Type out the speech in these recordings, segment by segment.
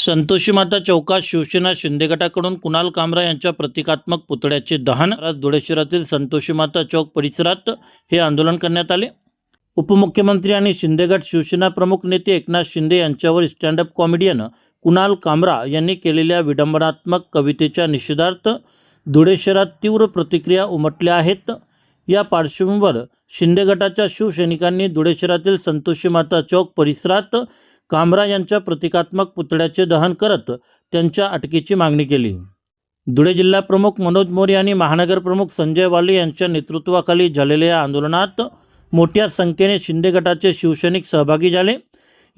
संतोषी माता चौकात शिवसेना शिंदे गटाकडून कुणाल कामरा यांच्या प्रतिकात्मक पुतळ्याचे दहन आज धुळे शहरातील संतोषी माता चौक परिसरात हे आंदोलन करण्यात आले. उपमुख्यमंत्री आणि शिंदेगट शिवसेना प्रमुख नेते एकनाथ शिंदे यांच्यावर स्टँडअप कॉमेडियन कुणाल कामरा यांनी केलेल्या विडंबनात्मक कवितेच्या निषेधार्थ धुळे शहरात तीव्र प्रतिक्रिया उमटल्या आहेत. या पार्श्वभूमीवर शिंदे गटाच्या शिवसैनिकांनी धुळे शहरातील संतोषी माता चौक परिसरात कामरा यांच्या प्रतिकात्मक पुतळ्याचे दहन करत त्यांच्या अटकेची मागणी केली. धुळे जिल्हा प्रमुख मनोज मोरे आणि महानगर प्रमुख संजय वाले यांच्या नेतृत्वाखाली झालेल्या या आंदोलनात मोठ्या संख्येने शिंदे गटाचे शिवसैनिक सहभागी झाले.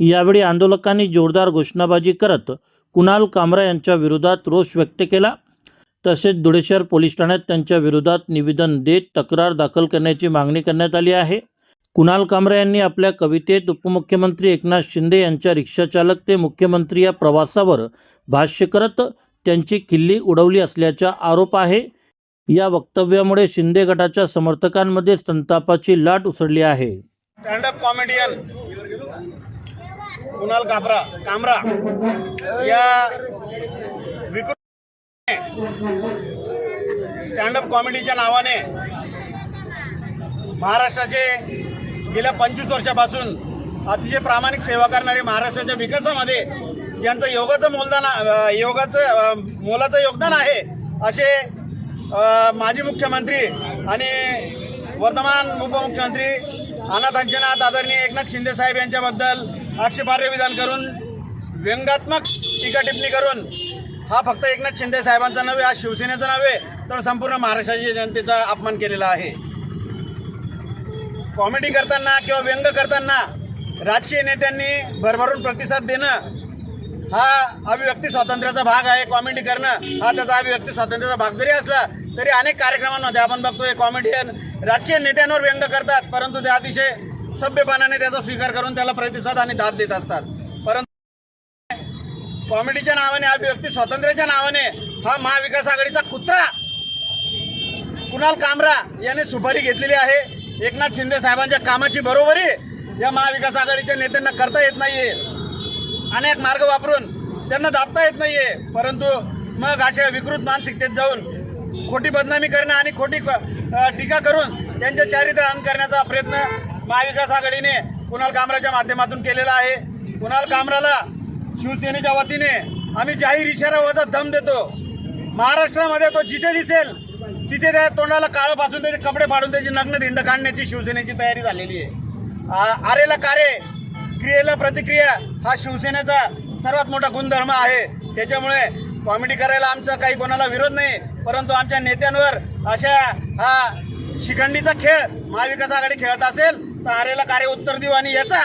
यावेळी आंदोलकांनी जोरदार घोषणाबाजी करत कुणाल कामरा यांच्या विरोधात रोष व्यक्त केला. तसेच धुळे शहर पोलीस ठाण्यात त्यांच्या विरोधात निवेदन देत तक्रार दाखल करण्याची मागणी करण्यात आली आहे. कुणाल कामरा यांनी आपल्या कवितेत उपमुख्यमंत्री एकनाथ शिंदे यांच्या रिक्षाचालक ते मुख्यमंत्री या प्रवासावर भाष्य करत त्यांची किल्ली उडवली असल्याचा आरोप आहे. या वक्तव्यामुळे शिंदे गटाच्या समर्थकांमध्ये संतापाची लाट उसळली आहे. स्टँडअप कॉमेडियन कुणाल काबरा कामरा या स्टँडअप कॉमेडीच्या नावाने महाराष्ट्राचे गेल्या पंचवीस वर्षापासून अतिशय प्रामाणिक सेवा करणारे महाराष्ट्राच्या विकासामध्ये यांचं योगाचं मोलदान योगाचं मोलाचं योगदान आहे असे माजी मुख्यमंत्री आणि वर्तमान उपमुख्यमंत्री अनाथ अंजनाथ आदरणीय एकनाथ शिंदे साहेब यांच्याबद्दल आक्षेपार्ह विधान करून व्यंगात्मक टीका टिप्पणी करून हा फक्त एकनाथ शिंदे साहेबांचा नव्हे हा शिवसेनेचा नव्हे तर संपूर्ण महाराष्ट्राच्या जनतेचा अपमान केलेला आहे. कॉमेडी करताना किंवा व्यंग करताना राजकीय नेत्यांनी भरभरून प्रतिसाद देणं हा अभिव्यक्ती स्वातंत्र्याचा भाग आहे. कॉमेडी करणं हा त्याचा अभिव्यक्ती स्वातंत्र्याचा भाग जरी असला तरी अनेक कार्यक्रमांमध्ये आपण बघतोय कॉमेडियन राजकीय नेत्यांवर व्यंग करतात परंतु ते अतिशय सभ्यपणाने त्याचा स्वीकार करून त्याला प्रतिसाद आणि दाद देत असतात. परंतु कॉमेडीच्या नावाने अभिव्यक्ती स्वातंत्र्याच्या नावाने हा महाविकास आघाडीचा कुत्रा कुणाल कामरा याने सुपारी घेतलेली आहे. एकनाथ शिंदे साहेबांच्या कामाची बरोबरी या महाविकास आघाडीच्या नेत्यांना करता येत नाहीये. अनेक मार्ग वापरून त्यांना दाबता येत नाहीये. परंतु मग अशा विकृत मानसिकतेत जाऊन खोटी बदनामी करणं आणि खोटी टीका करून त्यांचे चारित्र्य हनन करण्याचा प्रयत्न महाविकास आघाडीने कुणाल कामराच्या माध्यमातून केलेला आहे. कुणाल कामराला शिवसेनेच्या वतीने आम्ही जाहीर इशारा वजा दम देतो. महाराष्ट्रामध्ये तो जिथे दिसेल तिथे त्या तोंडाला काळं पासून त्याचे कपडे फाडून त्याची नग्न धिंड काढण्याची शिवसेनेची तयारी झालेली आहे. आरेला कार्य क्रियेला प्रतिक्रिया हा शिवसेनेचा सर्वात मोठा गुणधर्म आहे. त्याच्यामुळे कॉमेडी करायला आमचा काही कोणाला विरोध नाही परंतु आमच्या नेत्यांवर अशा हा शिखंडीचा खेळ महाविकास आघाडी खेळत असेल तर आरेला कार्य उत्तर देऊ आणि याचा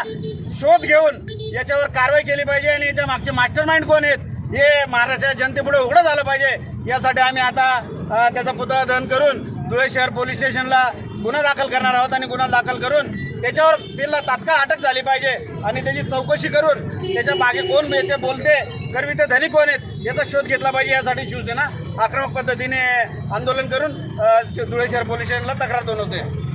शोध घेऊन याच्यावर कारवाई केली पाहिजे आणि याच्या मागचे मास्टर माइंड कोण आहेत? हे महाराष्ट्राच्या जनतेपुढे उघडं झालं पाहिजे. यासाठी आम्ही आता त्याचा पुतळा दहन करून धुळे शहर पोलीस स्टेशनला गुन्हा दाखल करणार आहोत आणि गुन्हा दाखल करून त्याच्यावर तिला तात्काळ अटक झाली पाहिजे आणि त्याची चौकशी करून त्याच्यामागे कोण याचे बोलते करवी ते धनी कोण आहेत याचा शोध घेतला पाहिजे. यासाठी शिवसेना आक्रमक पद्धतीने आंदोलन करून धुळे शहर पोलीस स्टेशनला तक्रार नोंदवते.